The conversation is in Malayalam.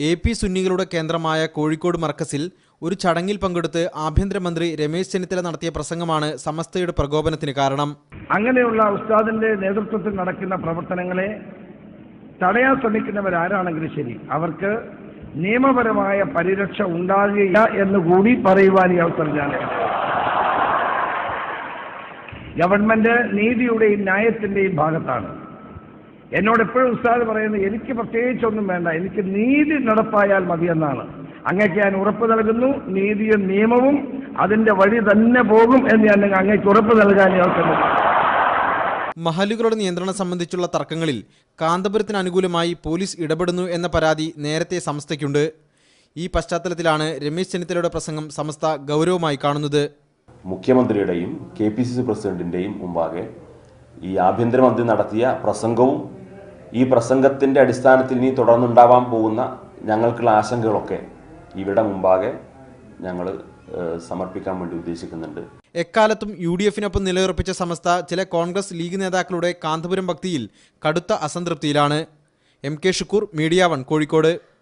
എ പി സുന്നികളുടെ കേന്ദ്രമായ കോഴിക്കോട് മർക്കസിൽ ഒരു ചടങ്ങിൽ പങ്കെടുത്ത് ആഭ്യന്തരമന്ത്രി രമേശ് ചെന്നിത്തല നടത്തിയ പ്രസംഗമാണ് സമസ്തയുടെ പ്രകോപനത്തിന് കാരണം. അങ്ങനെയുള്ള ഉസ്താദിന്റെ നേതൃത്വത്തിൽ നടക്കുന്ന പ്രവർത്തനങ്ങളെ തടയാൻ ശ്രമിക്കുന്നവരാരാണെങ്കിലും ശരി അവർക്ക് നിയമപരമായ പരിരക്ഷ ഉണ്ടാകുകയില്ല എന്ന് കൂടി പറയുവാൻ ഈ അവസരം ഞാൻ ഗവൺമെന്റ് നീതിയുടെയും ന്യായത്തിന്റെയും ഭാഗത്താണ്. എന്നോട് എപ്പോഴും ഉസ്താദ് പറയുന്നത് എനിക്ക് പ്രത്യേകിച്ചൊന്നും വേണ്ട. എനിക്ക് നീതി നടപ്പായാൽ മതിയെന്നാണ് അങ്ങക്ക് ഞാൻ ഉറപ്പ് നൽകുന്നു. നീതിയും നിയമവും അതിന്റെ വഴി തന്നെ പോകും എന്ന് ഞാൻ അങ്ങേക്ക് ഉറപ്പ് നൽകാൻ. മഹലുകളുടെ നിയന്ത്രണം സംബന്ധിച്ചുള്ള തർക്കങ്ങളിൽ കാന്തപുരത്തിന് അനുകൂലമായി പോലീസ് ഇടപെടുന്നു എന്ന പരാതി നേരത്തെ സംസ്ഥയ്ക്കുണ്ട് ഈ പശ്ചാത്തലത്തിലാണ് രമേശ് ചെന്നിത്തലയുടെ പ്രസംഗം സമസ്ത ഗൗരവമായി കാണുന്നത്. മുഖ്യമന്ത്രിയുടെയും കെ പി സി സി പ്രസിഡന്റിന്റെയും മുമ്പാകെ ഈ ആഭ്യന്തരമന്ത്രി നടത്തിയ പ്രസംഗവും ഈ പ്രസംഗത്തിന്റെ അടിസ്ഥാനത്തിൽ ഇനി തുടർന്നുണ്ടാവാൻ പോകുന്ന ഞങ്ങൾക്കുള്ള ആശങ്കകളൊക്കെ ഇവിടെ മുമ്പാകെ ഞങ്ങൾ സമർപ്പിക്കാൻ വേണ്ടി ഉദ്ദേശിക്കുന്നുണ്ട്. എക്കാലത്തും യു ഡി എഫിനൊപ്പം നിലയുറപ്പിച്ച സമസ്ത ചില കോൺഗ്രസ് ലീഗ് നേതാക്കളുടെ കാന്തപുരം ഭക്തിയിൽ കടുത്ത അസംതൃപ്തിയിലാണ്. M K Shukkur media one Kozhikode.